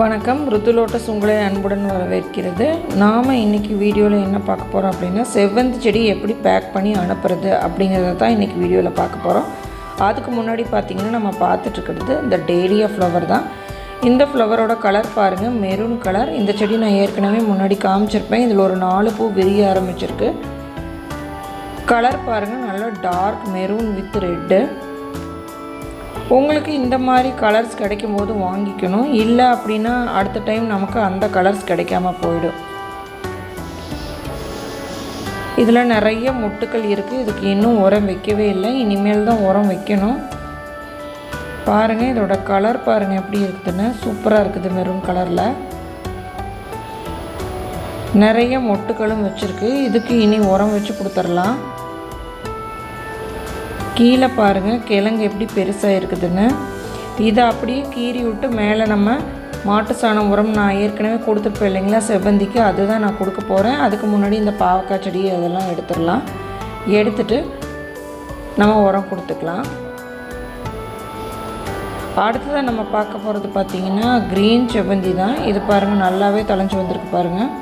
வணக்கம். ருத்துலோட்டஸ் உங்களை அன்புடன் வரவேற்கிறது. நாம் இன்றைக்கி வீடியோவில் என்ன பார்க்க போகிறோம் அப்படின்னா செவ்வந்தி செடி எப்படி பேக் பண்ணி அனுப்புறது அப்படிங்கிறத தான் இன்றைக்கி வீடியோவில் பார்க்க போகிறோம் அதுக்கு முன்னாடி பார்த்திங்கன்னா நம்ம பார்த்துட்ருக்கிறது இந்த டேலியா ஃப்ளவர் தான். இந்த ஃப்ளவரோட கலர் பாருங்கள் மெரூன் கலர் இந்த செடி நான் ஏற்கனவே முன்னாடி காமிச்சிருப்பேன். இதில் ஒரு நாலு பூ விரிய ஆரம்பிச்சிருக்கு. கலர் பாருங்கள் நல்லா டார்க் மெரூன் வித் ரெட்டு உங்களுக்கு இந்த மாதிரி கலர்ஸ் கிடைக்கும் போது வாங்கிக்கணும். இல்லை அப்படின்னா அடுத்த டைம் நமக்கு அந்த கலர்ஸ் கிடைக்காம போயிடும். இதில் நிறைய மொட்டுக்கள் இருக்குது இதுக்கு இன்னும் உரம் வைக்கவே இல்லை. இனிமேல் தான் உரம் வைக்கணும். பாருங்கள் இதோட கலர் பாருங்கள் எப்படி இருக்குதுன்னு. சூப்பராக இருக்குது மெரூன் கலரில் நிறைய மொட்டுக்களும் வச்சுருக்கு. இதுக்கு இனி உரம் வச்சு கொடுத்துர்லாம் கீழே பாருங்கள் கிழங்கு எப்படி பெருசாக இருக்குதுன்னு. இதை அப்படியே கீறி விட்டு மேலே நம்ம மாட்டு சாணம் உரம் நான் ஏற்கனவே கொடுத்துருப்பேன் இல்லைங்களா செவ்வந்திக்கு. அதுதான் நான் கொடுக்க போகிறேன் அதுக்கு முன்னாடி இந்த பாவக்காய் செடி அதெல்லாம் எடுத்துடலாம். எடுத்துட்டு நம்ம உரம் கொடுத்துக்கலாம். அடுத்ததாக நம்ம பார்க்க போகிறது பார்த்திங்கன்னா க்ரீன் செவ்வந்தி தான். இது பாருங்கள் நல்லாவே தொலைஞ்சி வந்திருக்கு பாருங்கள்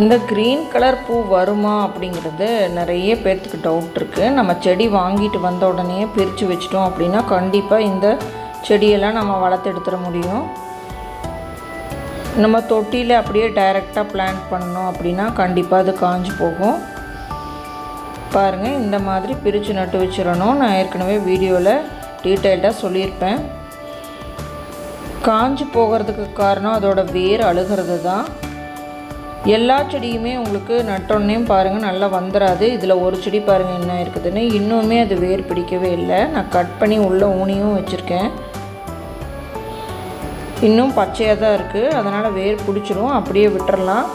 இந்த க்ரீன் கலர் பூ வருமா அப்படிங்கிறது நிறைய பேர்த்துக்கு டவுட் இருக்குது நம்ம செடி வாங்கிட்டு வந்த உடனே பிரித்து வச்சிட்டோம் அப்படின்னா கண்டிப்பாக இந்த செடியெல்லாம் நம்ம வளர்த்து எடுத்துட முடியும். நம்ம தொட்டியில் அப்படியே டைரெக்டாக பிளான்ட் பண்ணோம் அப்படின்னா கண்டிப்பாக அது காஞ்சி போகும். பாருங்கள் இந்த மாதிரி பிரித்து நட்டு வச்சிடணும். நான் ஏற்கனவே வீடியோவில் டீட்டெயில்டாக சொல்லியிருப்பேன். காஞ்சி போகிறதுக்கு காரணம் அதோட வேர் அழுகிறது தான் எல்லா செடியுமே உங்களுக்கு நட்டோன்னே பாருங்கள் நல்லா வந்துடாது இதில் ஒரு செடி பாருங்கள் என்ன இருக்குதுன்னு. இன்னுமே அது வேர் பிடிக்கவே இல்லை. நான் கட் பண்ணி உள்ளே ஊனியும் வச்சுருக்கேன். இன்னும் பச்சையாக தான் இருக்குது அதனால் வேர் பிடிச்சிரும். அப்படியே விட்டுறலாம்.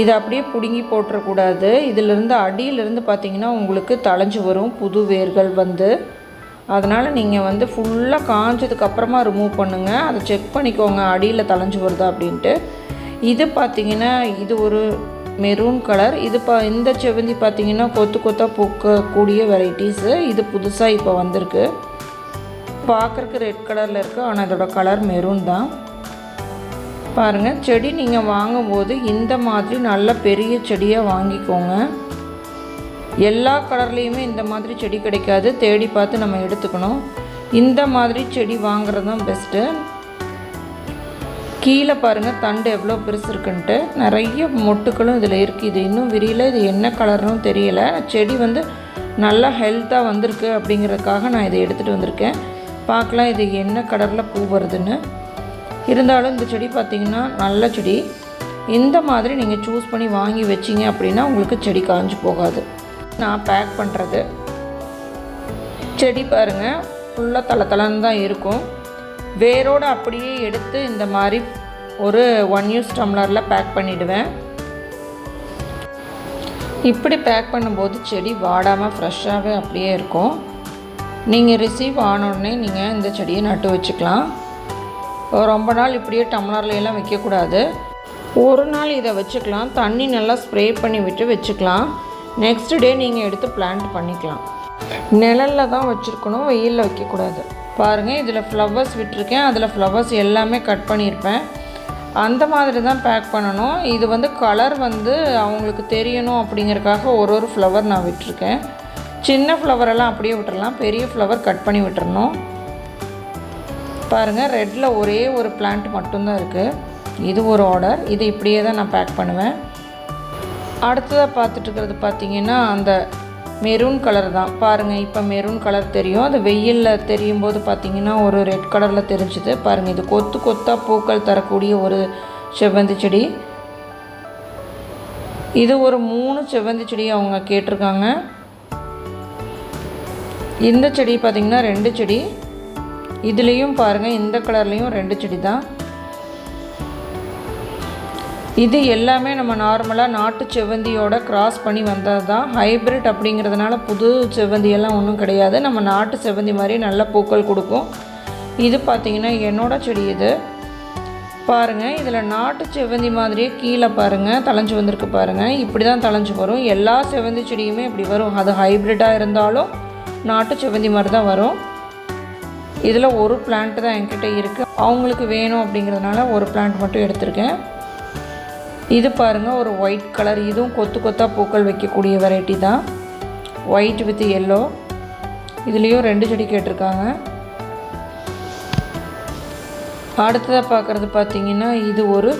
இதை அப்படியே பிடுங்கி போட்டுறக்கூடாது. இதிலிருந்து அடியிலிருந்து பார்த்திங்கன்னா உங்களுக்கு தளைஞ்சு வரும். புது வேர்கள் வந்து. அதனால் நீங்கள் வந்து ஃபுல்லாக காஞ்சதுக்கப்புறமா ரிமூவ் பண்ணுங்கள் அதை செக் பண்ணிக்கோங்க. அடியில் தளைஞ்சு வருதா அப்படின்ட்டு. இது பார்த்திங்கன்னா இது ஒரு மெரூன் கலர் இது பா இந்த செவ்வந்தி பார்த்திங்கன்னா கொத்து கொத்தாக பூக்கக்கூடிய வெரைட்டிஸு இது புதுசாக இப்போ வந்திருக்கு. பார்க்குறக்கு ரெட் கலரில் இருக்குது ஆனால் இதோட கலர் மெரூன் தான். பாருங்கள் செடி நீங்கள் வாங்கும்போது இந்த மாதிரி நல்ல பெரிய செடியாக வாங்கிக்கோங்க. எல்லா கலர்லேயுமே இந்த மாதிரி செடி கிடைக்காது. தேடி பார்த்து நம்ம எடுத்துக்கணும். இந்த மாதிரி செடி வாங்குறது தான் பெஸ்ட்டு கீழே பாருங்கள் தண்டு எவ்வளோ பெருசு இருக்குன்ட்டு. நிறைய மொட்டுக்களும் இதில் இருக்குது இது இன்னும் விரியல இது என்ன கலர்னு தெரியல. செடி வந்து நல்லா ஹெல்த்தாக வந்திருக்கு அப்படிங்கிறதுக்காக நான் இதை எடுத்துகிட்டு வந்திருக்கேன். பார்க்கலாம் இது என்ன கலரில் பூ வருதுன்னு. இருந்தாலும் இந்த செடி பார்த்திங்கன்னா நல்ல செடி. இந்த மாதிரி நீங்கள் சூஸ் பண்ணி வாங்கி வச்சிங்க அப்படின்னா உங்களுக்கு செடி காஞ்சு போகாது. நான் பேக் பண்ணுறது செடி பாருங்கள் ஃபுல்லாக தலை தலைன்னு தான் இருக்கும். வேரோடு அப்படியே எடுத்து இந்த மாதிரி ஒரு ஒன் யூஸ் டம்ளரில் பேக் பண்ணிவிடுவேன் இப்படி பேக் பண்ணும்போது செடி வாடாமல் ஃப்ரெஷ்ஷாகவே அப்படியே இருக்கும். நீங்கள் ரிசீவ் ஆனோடனே நீங்கள் இந்த செடியை நட்டு வச்சுக்கலாம். ரொம்ப நாள் இப்படியே டம்ளர்லையெல்லாம் வைக்கக்கூடாது. ஒரு நாள் இதை வச்சுக்கலாம். தண்ணி நல்லா ஸ்ப்ரே பண்ணி விட்டு வச்சுக்கலாம். நெக்ஸ்ட் டே நீங்கள் எடுத்து பிளான்ட் பண்ணிக்கலாம். நிழலில் தான் வச்சுருக்கணும். வெயிலில் வைக்கக்கூடாது. பாருங்கள் இதில் ஃப்ளவர்ஸ் விட்டுருக்கேன். அதில் ஃப்ளவர்ஸ் எல்லாமே கட் பண்ணியிருப்பேன் அந்த மாதிரி தான் பேக் பண்ணணும். இது வந்து கலர் வந்து அவங்களுக்கு தெரியணும் அப்படிங்கிறக்காக ஒரு ஒரு ஃப்ளவர் நான் விட்டுருக்கேன். சின்ன ஃப்ளவரெல்லாம் அப்படியே விட்டுறலாம். பெரிய ஃப்ளவர் கட் பண்ணி விட்டுறணும். பாருங்கள் ரெட்டில் ஒரே ஒரு பிளான்ட் மட்டும்தான் இருக்குது இது ஒரு ஆர்டர் இது இப்படியே தான் நான் பேக் பண்ணுவேன். அடுத்ததாக பார்த்துட்ருக்கிறது பார்த்திங்கன்னா அந்த மெரூன் கலர் தான். பாருங்கள் இப்போ மெரூன் கலர் தெரியும். அது வெயிலில் தெரியும் போது பார்த்தீங்கன்னா ஒரு ரெட் கலரில் தெரிஞ்சுது. பாருங்கள் இது கொத்து கொத்தாக பூக்கள் தரக்கூடிய ஒரு செவ்வந்தி செடி. இது ஒரு மூணு செவ்வந்தி செடி அவங்க கேட்டிருக்காங்க. இந்த செடி பார்த்திங்கன்னா ரெண்டு செடி. இதுலேயும் பாருங்கள் இந்த கலர்லேயும் ரெண்டு செடி தான். இது எல்லாமே நம்ம நார்மலாக நாட்டு செவ்வந்தியோட கிராஸ் பண்ணி வந்தது தான் ஹைப்ரிட் அப்படிங்கிறதுனால புது செவ்வந்தியெல்லாம் ஒன்றும் கிடையாது. நம்ம நாட்டு செவ்வந்தி மாதிரி நல்ல பூக்கள் கொடுக்கும். இது பார்த்திங்கன்னா என்னோட செடி இது. பாருங்கள் இதில் நாட்டு செவ்வந்தி மாதிரியே கீழே பாருங்கள் தலைஞ்சு வந்திருக்கு பாருங்கள் இப்படி தான் தலைஞ்சு வரும். எல்லா செவ்வந்தி செடியுமே இப்படி வரும். அது ஹைப்ரிட்டாக இருந்தாலும் நாட்டு செவ்வந்தி மாதிரி தான் வரும். இதில் ஒரு பிளான்ட் தான் என்கிட்ட இருக்குது அவங்களுக்கு வேணும் அப்படிங்கிறதுனால ஒரு பிளான்ட் மட்டும் எடுத்திருக்கேன். இது பாருங்கள் ஒரு ஒயிட் கலர் இதுவும் கொத்து கொத்தாக பூக்கள் வைக்கக்கூடிய வெரைட்டி தான். ஒயிட் வித் எல்லோ இதுலேயும் ரெண்டு செடி கேட்டிருக்காங்க. அடுத்ததாக பார்க்குறது பார்த்திங்கன்னா இது ஒரு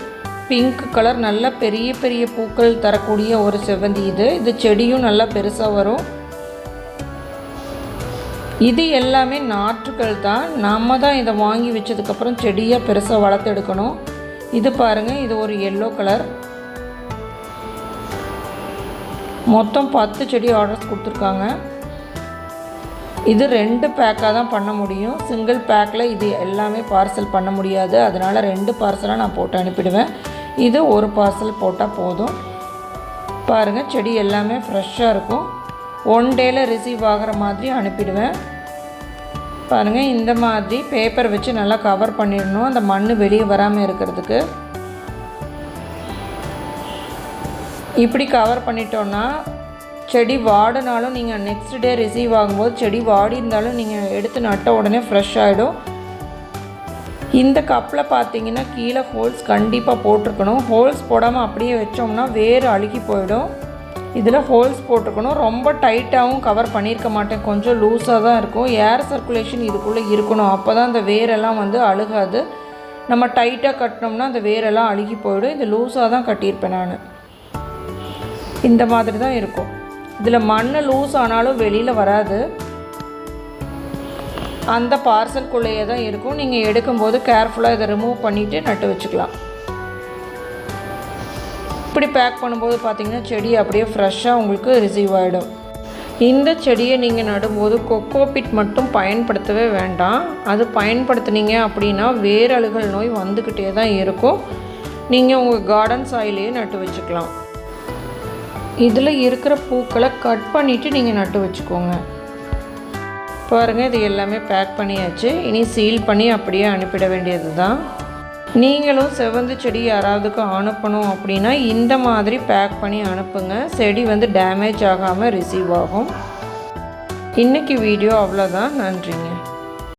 பிங்க் கலர் நல்ல பெரிய பெரிய பூக்கள் தரக்கூடிய ஒரு செவ்வந்தி இது. இது செடியும் நல்லா பெருசாக வரும். இது எல்லாமே நாற்றுக்கள் தான். நம்ம தான் இதை வாங்கி வச்சதுக்கப்புறம் செடியாக பெருசாக வளர்த்து எடுக்கணும் இது பாருங்கள் இது ஒரு எல்லோ கலர் மொத்தம் பத்து செடி ஆர்டர்ஸ் கொடுத்துருக்காங்க. இது ரெண்டு பேக்காக தான் பண்ண முடியும். சிங்கிள் பேக்கில் இது எல்லாமே பார்சல் பண்ண முடியாது. அதனால் ரெண்டு பார்சலாக நான் போட்டு அனுப்பிடுவேன். இது ஒரு பார்சல் போட்டால் போதும். பாருங்கள் செடி எல்லாமே ஃப்ரெஷ்ஷாக இருக்கும். ஒன் டேயில் ரிசீவ் ஆகிற மாதிரி அனுப்பிடுவேன். பாருங்கள் இந்த மாதிரி பேப்பர் வச்சு நல்லா கவர் பண்ணிடணும். அந்த மண் வெளியே வராமல் இருக்கிறதுக்கு. இப்படி கவர் பண்ணிட்டோன்னா செடி வாடினாலும் நீங்கள் நெக்ஸ்ட் டே ரிசீவ் ஆகும்போது செடி வாடி இருந்தாலும் நீங்கள் எடுத்து நட்ட உடனே ஃப்ரெஷ் ஆகிடும் இந்த கப்பில் பார்த்தீங்கன்னா கீழே ஹோல்ஸ் கண்டிப்பாக போட்டிருக்கணும். ஹோல்ஸ் போடாமல் அப்படியே வச்சோம்னா வேறு அழுகி போயிடும். இதில் ஹோல்ஸ் போட்டிருக்கணும். ரொம்ப டைட்டாகவும் கவர் பண்ணியிருக்க மாட்டேன். கொஞ்சம் லூஸாக தான் இருக்கும். ஏர் சர்க்குலேஷன் இதுக்குள்ளே இருக்கணும். அப்போ தான் அந்த வேரெல்லாம் வந்து அழுகாது. நம்ம டைட்டாக கட்டினோம்னா அந்த வேரெல்லாம் அழுகி போயிடும். இது லூஸாக தான் கட்டியிருப்பேன் நான். இந்த மாதிரி தான் இருக்கும். இதில் மண் லூஸ் ஆனாலும் வெளியில் வராது. அந்த பார்சல்குள்ளேயே தான் இருக்கும். நீங்கள் எடுக்கும்போது கேர்ஃபுல்லாக இதை ரிமூவ் பண்ணிவிட்டு நட்டு வச்சுக்கலாம். இப்படி பேக் பண்ணும்போது பார்த்திங்கன்னா செடி அப்படியே ஃப்ரெஷ்ஷாக உங்களுக்கு ரிசீவ் ஆகிடும் இந்த செடியை நீங்கள் நடும்போது கொக்கோபிட் மட்டும் பயன்படுத்தவே வேண்டாம். அது பயன்படுத்துனீங்க அப்படின்னா வேரழுகல் நோய் வந்துக்கிட்டே தான் இருக்கும். நீங்கள் உங்கள் கார்டன் சாயிலேயே நட்டு வச்சுக்கலாம். இதில் இருக்கிற பூக்களை கட் பண்ணிவிட்டு நீங்கள் நட்டு வச்சுக்கோங்க. பாருங்கள் இது எல்லாமே பேக் பண்ணியாச்சு. இனி சீல் பண்ணி அப்படியே அனுப்பிட வேண்டியது தான். நீங்களும் செவந்து செடி யாராவதுக்கு அனுப்பணும் அப்படின்னா இந்த மாதிரி பேக் பண்ணி அனுப்புங்க. செடி வந்து டேமேஜ் ஆகாமல் ரிசீவ் ஆகும். இன்றைக்கி வீடியோ அவ்வளோதான் நன்றிங்க.